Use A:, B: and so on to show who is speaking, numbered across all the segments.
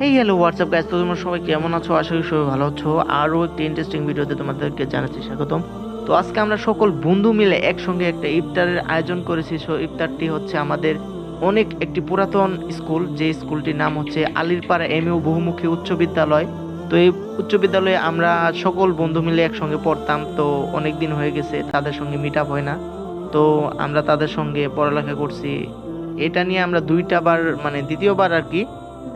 A: এই hello WhatsApp guys তো তোমরা সবাই কেমন আছো? আশা করি সবাই ভালো আছো। আরও একটি ইন্টারেস্টিং ভিডিওতে তোমাদেরকে জানাচ্ছি স্বাগতম। তো আজকে আমরা সকল বন্ধু মিলে একসঙ্গে একটা ইফতারের আয়োজন করেছি। সো ইফতারটি হচ্ছে আমাদের অনেক একটি পুরাতন স্কুল। যে স্কুলটির নাম হচ্ছে আলিরপাড়া এম ইউ বহুমুখী উচ্চ বিদ্যালয়। তো এই উচ্চ বিদ্যালয়ে আমরা সকল বন্ধু মিলে একসঙ্গে পড়তাম। তো অনেক দিন হয়ে গেছে, তাদের সঙ্গে মিট আপ হয় না। তো আমরা তাদের সঙ্গে পড়ালেখা করছি। এটা নিয়ে আমরা দুইটা বার মানে দ্বিতীয়বার আর কি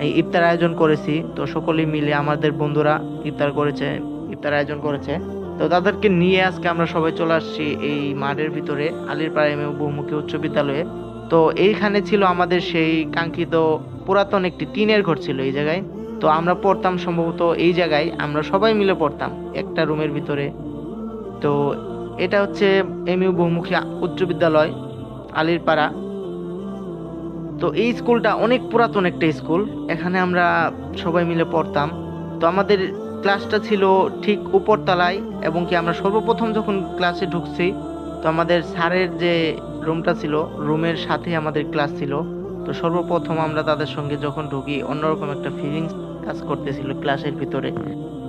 A: এই ইফতার আয়োজন করেছি। তো সকলেই মিলে আমাদের বন্ধুরা ইফতার করেছে, ইফতার আয়োজন করেছে। তো তাদেরকে নিয়ে আজকে আমরা সবাই চলে আসছি এই মাঠের ভিতরে, আলিরপাড়া এম বহুমুখী উচ্চ বিদ্যালয়ে। তো এইখানে ছিল আমাদের সেই কাঙ্ক্ষিত পুরাতন একটি টিনের ঘর ছিল এই জায়গায়। তো আমরা পড়তাম সম্ভবত এই জায়গায়, আমরা সবাই মিলে পড়তাম একটা রুমের ভিতরে। তো এটা হচ্ছে এম ইউ বহুমুখী উচ্চ বিদ্যালয়, আলিরপাড়া। তো এই স্কুলটা অনেক পুরাতন একটা স্কুল। এখানে আমরা সবাই মিলে পড়তাম। তো আমাদের ক্লাসটা ছিল ঠিক উপরতলায় এবং কি আমরা সর্বপ্রথম যখন ক্লাসে ঢুকছি, তো আমাদের স্যারের যে রুমটা ছিল, রুমের সাথে আমাদের ক্লাস ছিল। তো সর্বপ্রথম আমরা তাদের সঙ্গে যখন ঢুকি, অন্যরকম একটা ফিলিংস কাজ করতেছিল ক্লাসের ভিতরে।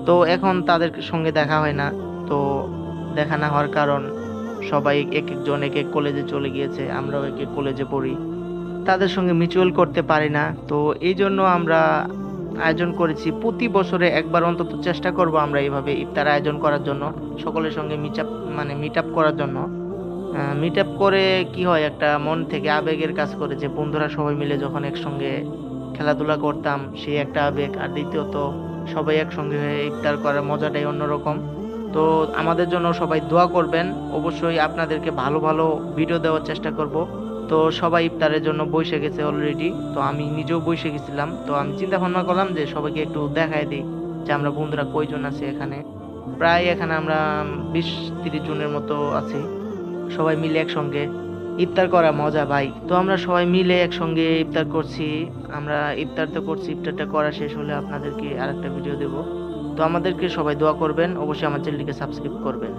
A: তো এখন তাদের সঙ্গে দেখা হয় না। তো দেখা না হওয়ার কারণ সবাই এক একজন এক এক কলেজে চলে গিয়েছে, আমরাও এক এক কলেজে পড়ি। তাদের সঙ্গে মিউচুয়াল করতে পারি না। তো এই জন্য আমরা আয়োজন করেছি। প্রতি বছরে একবার অন্তত চেষ্টা করব আমরা এইভাবে ইফতার আয়োজন করার জন্য, সকলের সঙ্গে মিট মানে মিট আপ করার জন্য। মিট করে কি হয়, একটা মন থেকে আবেগের কাজ করে যে বন্ধুরা সবাই মিলে যখন একসঙ্গে খেলাধুলা করতাম, সেই একটা আবেগ। আর দ্বিতীয়ত, সবাই একসঙ্গে হয়ে ইফতার করার মজাটাই অন্যরকম। তো আমাদের জন্য সবাই দোয়া করবেন। অবশ্যই আপনাদেরকে ভালো ভালো ভিডিও দেওয়ার চেষ্টা করব। তো সবাই ইফতারের জন্য বসে গেছে অলরেডি তো আমি নিজেও বসে গেছিলাম। তো আমি চিন্তা ভাবনা করলাম যে সবাইকে একটু দেখায় দিই যে আমরা বন্ধুরা কয়জন আছি এখানে। প্রায় এখানে আমরা বিশ তিরিশ জনের মতো আছি। সবাই মিলে একসঙ্গে ইফতার করা মজা ভাই। তো আমরা সবাই মিলে একসঙ্গে ইফতার করছি। আমরা ইফতার তো করছি, ইফতারটা করা শেষ হলে আপনাদেরকে আরেকটা ভিডিও দেব। তো আমাদেরকে সবাই দোয়া করবেন। অবশ্যই আমার চ্যানেলটিকে সাবস্ক্রাইব করবেন।